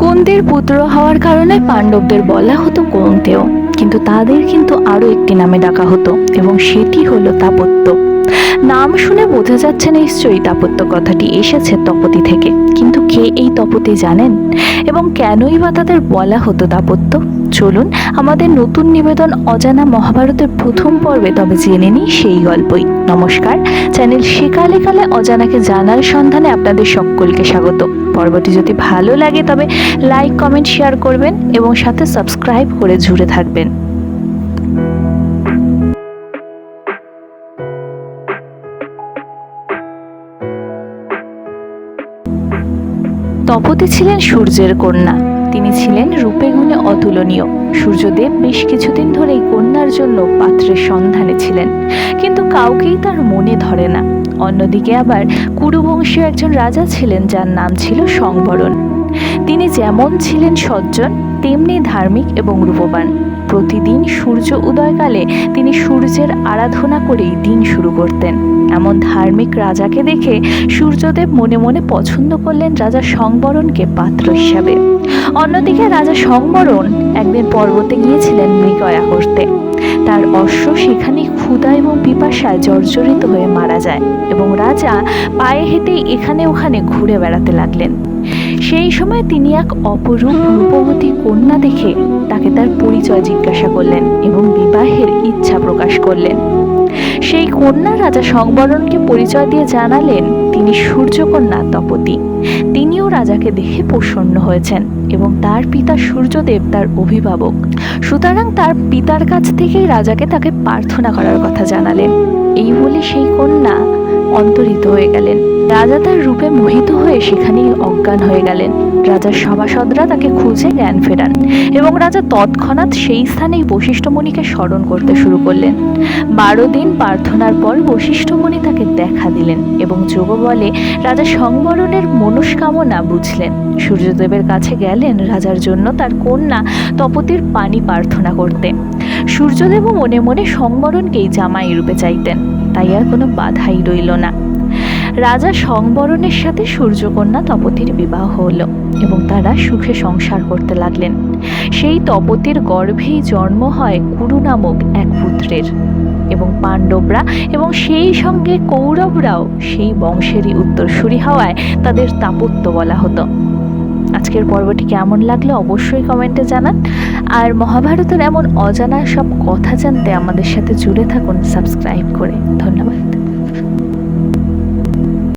কুন্তির পুত্র হওয়ার কারণে পাণ্ডবদের বলা হতো কৌন্তেয় কিন্তু তাদের কিন্তু আরও একটি নামে ডাকা হতো, এবং সেটি হলো তাপত্য। নাম শুনে বোঝা যাচ্ছে নিশ্চয়ই তাপত্য কথাটি এসেছে তপতি থেকে। কিন্তু কে এই তপতি জানেন? এবং কেনই বা তাদের বলা হতো দাপত্য? চলুন আমাদের নতুন নিবেদন অজানা মহাভারতের প্রথম পর্বে তবে জেনে নিই সেই গল্পই। নমস্কার, চ্যানেল সেকালে কালে অজানাকে জানার সন্ধানে আপনাদের সকলকে স্বাগত। পর্বটি যদি ভালো লাগে তবে লাইক, কমেন্ট, শেয়ার করবেন এবং সাথে সাবস্ক্রাইব করে জুড়ে থাকবেন। তপতি ছিলেন সূর্যের কন্যা। তিনি ছিলেন রূপে গুণে অতুলনীয়। সূর্যদেব বেশ কিছুদিন ধরে এই কন্যার জন্য পাত্রের সন্ধানে ছিলেন। কিন্তু কাউকেই তার মনে ধরে না। অন্যদিকে আবার কুরুবংশীয় একজন রাজা ছিলেন যার নাম ছিল সংবরণ। তিনি যেমন ছিলেন সজ্জন, তেমনি ধার্মিক এবং রূপবান। প্রতিদিন সূর্য উদয়কালে তিনি সূর্যের আরাধনা করেই দিন শুরু করতেন। এমন ধার্মিক রাজাকে দেখে সূর্যদেব মনে মনে পছন্দ করলেন রাজা সংবরণকে পাত্র হিসাবে। অন্যদিকে রাজা সংবরণ একদিন পর্বতে গিয়েছিলেন মৃগয়া করতে। তার অশ্ব সেখানে ক্ষুধা এবং পিপাসায় জর্জরিত হয়ে মারা যায় এবং রাজা পায়ে হেঁটেই এখানে ওখানে ঘুরে বেড়াতে লাগলেন। সেই সময় তিনি এক অপরূপ রূপবতী কন্যা দেখে তাকে তার পরিচয় জিজ্ঞাসা করলেন এবং বিবাহের ইচ্ছা প্রকাশ করলেন। সেই কন্যা রাজা সংবরণকে পরিচয় দিয়ে জানালেন, তিনি সূর্যকন্যা তপতি তিনিও রাজাকে দেখে প্রসন্ন হয়েছেন এবং তার পিতা সূর্যদেব তার অভিভাবক। সুতরাং তার পিতার কাছ থেকেই রাজাকে তাকে প্রার্থনা করার কথা জানালেন। এই বলে সেই কন্যা অন্তরিত হয়ে গেলেন। রাজা তার রূপে মোহিত হয়ে সেখানেই অজ্ঞান হয়ে গেলেন। রাজার সভাসদরা তাকে খুঁজে জ্ঞান ফেরান এবং রাজা তৎক্ষণাৎ সেই স্থানেই বশিষ্ঠমণিকে স্মরণ করতে শুরু করলেন। বারো দিন প্রার্থনার পর বশিষ্ঠমণি তাকে দেখা দিলেন এবং যোগ বলে রাজা সংবরণের মনস্কামনা বুঝলেন। সূর্যদেবের কাছে গেলেন রাজার জন্য তার কন্যা তপতির পানি প্রার্থনা করতে। সূর্যদেবও মনে মনে সংবরণকেই জামাই রূপে চাইতেন। তাই আর কোনো বাধাই রইল না। রাজা সংবরণের সাথে সূর্যকন্যা তপতির বিবাহ হলো এবং তারা সুখে সংসার করতে লাগলেন। সেই তপতির গর্ভেই জন্ম হয় কুরু নামক এক পুত্রের এবং পাণ্ডবরা এবং সেই সঙ্গে কৌরবরাও সেই বংশেরই উত্তরসূরি হওয়ায় তাদের তাপত্য বলা হতো। আজকের পর্বটি কেমন লাগল অবশ্যই কমেন্টে জানান। আর মহাভারতের এমন অজানা সব কথা জানতে আমাদের সাথে জুড়ে থাকুন, সাবস্ক্রাইব করে। ধন্যবাদ।